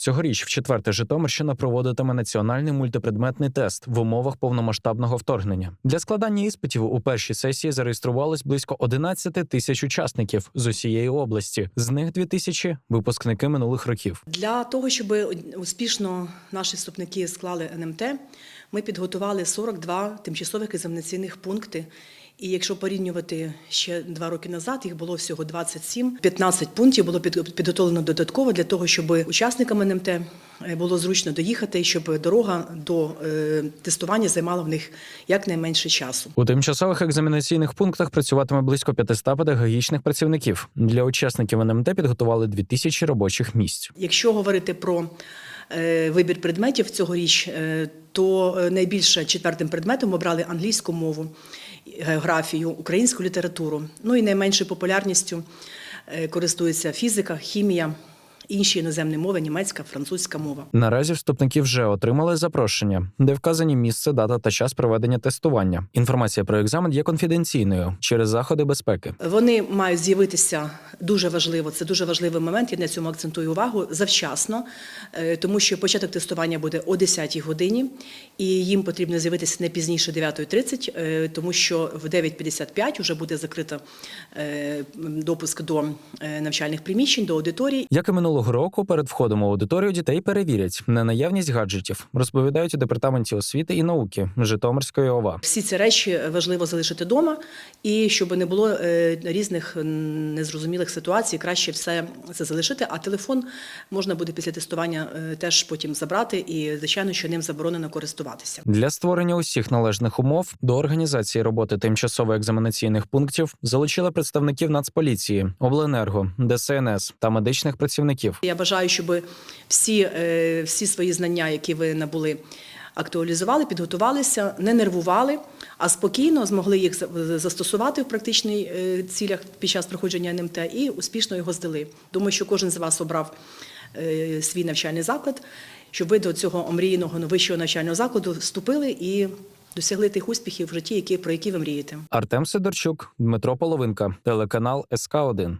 Цьогоріч, в четверте, Житомирщина проводитиме національний мультипредметний тест в умовах повномасштабного вторгнення. Для складання іспитів у першій сесії зареєструвалось близько 11 тисяч учасників з усієї області. З них 2 тисячі – випускники минулих років. Для того, щоб успішно наші вступники склали НМТ, ми підготували 42 тимчасових екзаменаційних пункти. І якщо порівнювати ще два роки назад, їх було всього 27. 15 пунктів було під- підготовлено додатково для того, щоб учасникам НМТ е, було зручно доїхати, щоб дорога до е, тестування займала в них якнайменше часу. У тимчасових екзаменаційних пунктах працюватиме близько 500 педагогічних працівників. Для учасників НМТ підготували 2 тисячі робочих місць. Якщо говорити про вибір предметів цьогоріч, е, то е, найбільше четвертим предметом обрали англійську мову, географію, українську літературу. Ну і найменшою популярністю е, користується фізика, хімія, інші іноземні мови, німецька, французька мова. Наразі вступники вже отримали запрошення, де вказані місце, дата та час проведення тестування. Інформація про екзамен є конфіденційною через заходи безпеки. Вони мають з'явитися дуже важливо. Це дуже важливий момент. Я на цьому акцентую увагу завчасно, е, тому що початок тестування буде о 10-й годині, і їм потрібно з'явитися не пізніше 9.30, е, тому що в 9.55 вже буде закрито е, допуск до навчальних приміщень, до аудиторій. Як і минулого року, перед входом у аудиторію дітей перевірять на наявність гаджетів, розповідають у департаменті освіти і науки Житомирської ОВА. Всі ці речі важливо залишити вдома, і щоб не було е, різних незрозумілих ситуацій, краще все це залишити. А телефон можна буде після тестування е, теж потім забрати, і звичайно, що ним заборонено користуватися. Для створення усіх належних умов до організації роботи тимчасово екзаменаційних пунктів залучили представників Нацполіції, обленерго, ДСНС та медичних працівників. Я бажаю, щоб всі, е, всі свої знання, які ви набули, актуалізували, підготувалися, не нервували, а спокійно змогли їх за- застосувати в практичних е, цілях під час проходження НМТ і успішно його здали. Думаю, що кожен з вас обрав е, свій навчальний заклад, щоб ви до цього омріяного вищого навчального закладу вступили і досягли тих успіхів в житті, які, про які ви мрієте. Артем Сидорчук, Дмитро Половинка, телеканал СК 1